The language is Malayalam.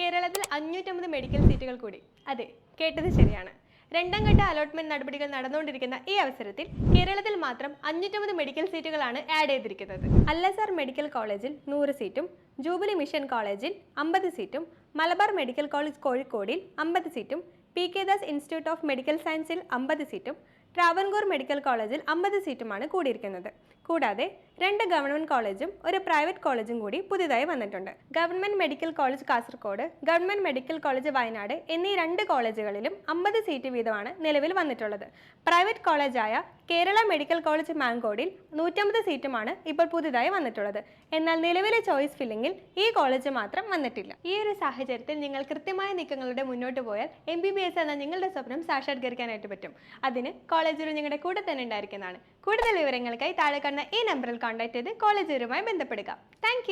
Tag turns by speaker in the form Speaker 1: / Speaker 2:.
Speaker 1: കേരളത്തിൽ അഞ്ഞൂറ്റമ്പത് മെഡിക്കൽ സീറ്റുകൾ കൂടി. അതെ കേട്ടത് ശരിയാണ്. രണ്ടാം ഘട്ട അലോട്ട്മെന്റ് നടപടികൾ നടന്നുകൊണ്ടിരിക്കുന്ന ഈ അവസരത്തിൽ കേരളത്തിൽ മാത്രം അഞ്ഞൂറ്റമ്പത് മെഡിക്കൽ സീറ്റുകളാണ് ആഡ് ചെയ്തിരിക്കുന്നത്. അല്ലസാർ മെഡിക്കൽ കോളേജിൽ നൂറ് സീറ്റും ജൂബിലി മിഷൻ കോളേജിൽ അമ്പത് സീറ്റും മലബാർ മെഡിക്കൽ കോളേജ് കോഴിക്കോടിൽ അമ്പത് സീറ്റും P K Das institute of medical സയൻസിൽ അമ്പത് സീറ്റും ട്രാവൻകൂർ മെഡിക്കൽ കോളേജിൽ അമ്പത് സീറ്റുമാണ് കൂടിയിരിക്കുന്നത്. കൂടാതെ രണ്ട് ഗവൺമെന്റ് കോളേജും ഒരു പ്രൈവറ്റ് കോളേജും കൂടി പുതിയതായി വന്നിട്ടുണ്ട്. Government medical college Kasaragod government medical college Wayanad എന്നീ രണ്ട് കോളേജുകളിലും അമ്പത് സീറ്റ് വീതമാണ് നിലവിൽ വന്നിട്ടുള്ളത്. പ്രൈവറ്റ് കോളേജായ കേരള മെഡിക്കൽ കോളേജ് മാങ്കോഡിൽ നൂറ്റമ്പത് സീറ്റുമാണ് ഇപ്പോൾ പുതിയതായി വന്നിട്ടുള്ളത്. എന്നാൽ നിലവിലെ ചോയ്സ് ഫില്ലിംഗിൽ ഈ കോളേജ് മാത്രം വന്നിട്ടില്ല. ഈ ഒരു സാഹചര്യത്തിൽ നിങ്ങൾ കൃത്യമായ നീക്കങ്ങളുടെ മുന്നോട്ട് പോയാൽ എം ബി ബി എസ് എന്ന നിങ്ങളുടെ സ്വപ്നം സാക്ഷാത്കരിക്കാനായിട്ട് പറ്റും. അതിന് കോളേജുകൾ ഞങ്ങളുടെ കൂടെ തന്നെ ഉണ്ടായിരിക്കുന്നതാണ്. കൂടുതൽ വിവരങ്ങൾക്കായി താഴെ കാണുന്ന ഈ നമ്പറിൽ കോൺടാക്ട് ചെയ്ത് കോളേജുകളുമായി ബന്ധപ്പെടുക. താങ്ക്